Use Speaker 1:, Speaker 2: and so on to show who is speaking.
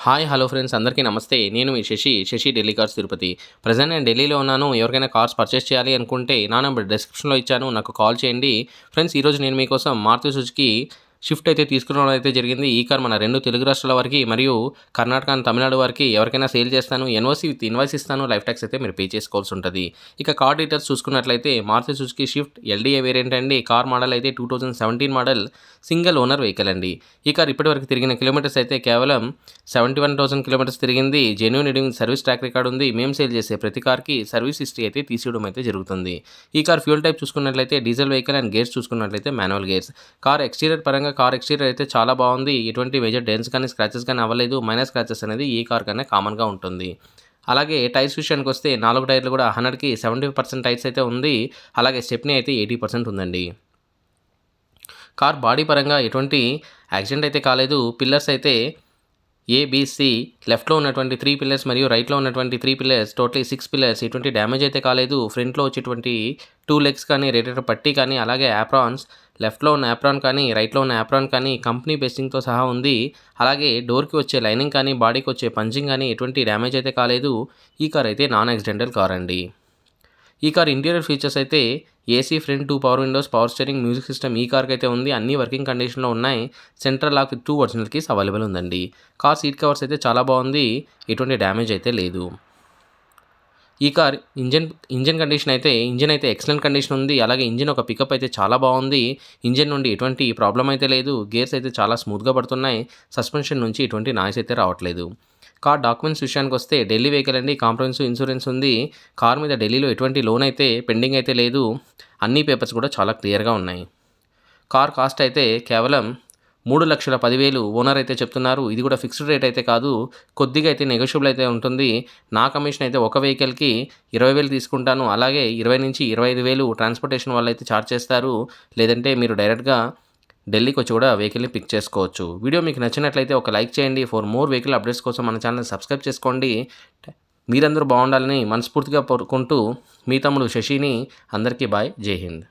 Speaker 1: Hi hello friends అందరికీ నమస్తే. నేను మీ శశి శశి ఢిల్లీ కార్స్ తిరుపతి. ప్రజెంట్ నేను ఢిల్లీలో ఉన్నాను. ఎవరికైనా కార్స్ పర్చేస్ చేయాలి అనుకుంటే నా నెంబర్ డిస్క్రిప్షన్లో ఇచ్చాను. నాకు కాల్ చేయండి. ఫ్రెండ్స్ ఈరోజు నేను మీకోసం మారుతి సుజుకి షిఫ్ట్ అయితే తీసుకురావడం అయితే జరిగింది. ఈ కార్ మన రెండు తెలుగు రాష్ట్రాల వారికి మరియు కర్ణాటక అండ్ తమిళనాడు వారికి ఎవరికైనా సేల్ చేస్తాను ఎన్ఓసి విత్ ఇన్వాయిస్ ఇస్తాను లైఫ్ ట్యాక్స్ అయితే మీరు పే చేసుకోవాల్సి ఉంటుంది. ఇక కార్ డీటెయిల్స్ చూసుకున్నట్లయితే Maruti Suzuki Swift LDA variant అండి. కార్ మోడల్ అయితే two thousand seventeen model single owner vehicle అండి. ఈ కార్ ఇప్పటివరకు తిరిగిన కిలోమీటర్స్ అయితే కేవలం సెవెంటీ వన్ థౌసండ్ కిలోమీటర్స్ తిరిగింది. Genuine reading service track record ఉంది. మేము సేల్ చేసే ప్రతి కార్కి సర్వీస్ హిస్టరీ అయితే తీసేయడం అయితే జరుగుతుంది. ఈ కార్ ఫ్యూల్ టైప్ చూసుకున్నట్లయితే డీజిల్ వెహికల్ అండ్ గేర్స్ చూసుకున్నట్లయితే మాన్యువల్ గేర్స్. కార్ ఎక్స్టీరియర్ పరంగా కార్ ఎక్స్టీరియర్ అయితే చాలా బాగుంది. ఎటువంటి మేజర్ డెన్స్ కానీ స్క్రాచెస్ కానీ అవ్వలేదు. మైనస్ స్క్రాచెస్ అనేది ఈ కార్ కన్నా కామన్గా ఉంటుంది. అలాగే టైర్స్ విషయానికి వస్తే నాలుగు టైర్లు కూడా హండ్రెడ్కి సెవెంటీ పర్సెంట్ టైర్స్ అయితే ఉంది. అలాగే స్టెప్నీ అయితే ఎయిటీ పర్సెంట్ ఉందండి. కార్ బాడీ పరంగా ఎటువంటి యాక్సిడెంట్ అయితే కాలేదు. పిల్లర్స్ అయితే ఏబిసి లెఫ్ట్లో ఉన్నటువంటి త్రీ పిల్లర్స్ మరియు రైట్లో ఉన్నటువంటి three pillars totally six pillars ఎటువంటి డ్యామేజ్ అయితే కాలేదు. ఫ్రంట్లో వచ్చేటువంటి టూ లెగ్స్ కానీ రేటెడ్ పట్టీ కానీ అలాగే యాప్రాన్స్ లెఫ్ట్లో ఉన్న యాప్రాన్ కానీ రైట్లో ఉన్న యాప్రాన్ కానీ కంపెనీ బెస్టింగ్తో సహా ఉంది. అలాగే డోర్కి వచ్చే లైనింగ్ కానీ బాడీకి వచ్చే పంచింగ్ కానీ ఎటువంటి డ్యామేజ్ అయితే కాలేదు. ఈ కార్ అయితే నాన్ యాక్సిడెంటల్ కార్ అండి. ఈ కార్ ఇంటీరియర్ ఫీచర్స్ అయితే AC front two power windows power steering music system ఈ కార్కి అయితే ఉంది. అన్ని వర్కింగ్ కండిషన్లో ఉన్నాయి. Central lock with two original keys available ఉందండి. కార్ సీట్ కవర్స్ అయితే చాలా బాగుంది. ఎటువంటి డ్యామేజ్ అయితే లేదు. ఈ కార్ ఇంజన్ ఇంజన్ కండిషన్ అయితే ఇంజన్ అయితే ఎక్సలెంట్ కండిషన్ ఉంది. అలాగే ఇంజన్ ఒక పికప్ అయితే చాలా బాగుంది. ఇంజన్ నుండి ఎటువంటి ప్రాబ్లం అయితే లేదు. గేర్స్ అయితే చాలా స్మూత్గా పడుతున్నాయి. సస్పెన్షన్ నుంచి ఎటువంటి నాయిస్ అయితే రావట్లేదు. కార్ డాక్యుమెంట్స్ విషయానికి వస్తే ఢిల్లీ వెహికల్ అండి. కాంప్రహెన్సివ్ ఇన్సూరెన్స్ ఉంది. కార్ మీద ఢిల్లీలో ఎటువంటి లోన్ అయితే పెండింగ్ అయితే లేదు. అన్ని పేపర్స్ కూడా చాలా క్లియర్గా ఉన్నాయి. కార్ కాస్ట్ అయితే కేవలం మూడు లక్షల పదివేలు ఓనర్ అయితే చెప్తున్నారు. ఇది కూడా ఫిక్స్డ్ రేట్ అయితే కాదు. కొద్దిగా అయితే నెగోషియబుల్ అయితే ఉంటుంది. నా కమిషన్ అయితే ఒక వెహికల్కి ఇరవై వేలు తీసుకుంటాను. అలాగే ఇరవై నుంచి ఇరవై ఐదు వేలు ట్రాన్స్పోర్టేషన్ వాళ్ళు అయితే ఛార్జ్ చేస్తారు. లేదంటే మీరు డైరెక్ట్గా ఢిల్లీకి వచ్చి కూడా వెహికల్ని పిక్ చేసుకోవచ్చు. వీడియో మీకు నచ్చినట్లయితే ఒక లైక్ చేయండి. ఫర్ మోర్ వెహికల్ అప్డేట్స్ కోసం మన ఛానల్ సబ్స్క్రైబ్ చేసుకోండి. మీరందరూ బాగుండాలని మనస్ఫూర్తిగా కోరుకుంటూ మీ తమ్ముడు శశిని. అందరికీ బాయ్. జై హింద్.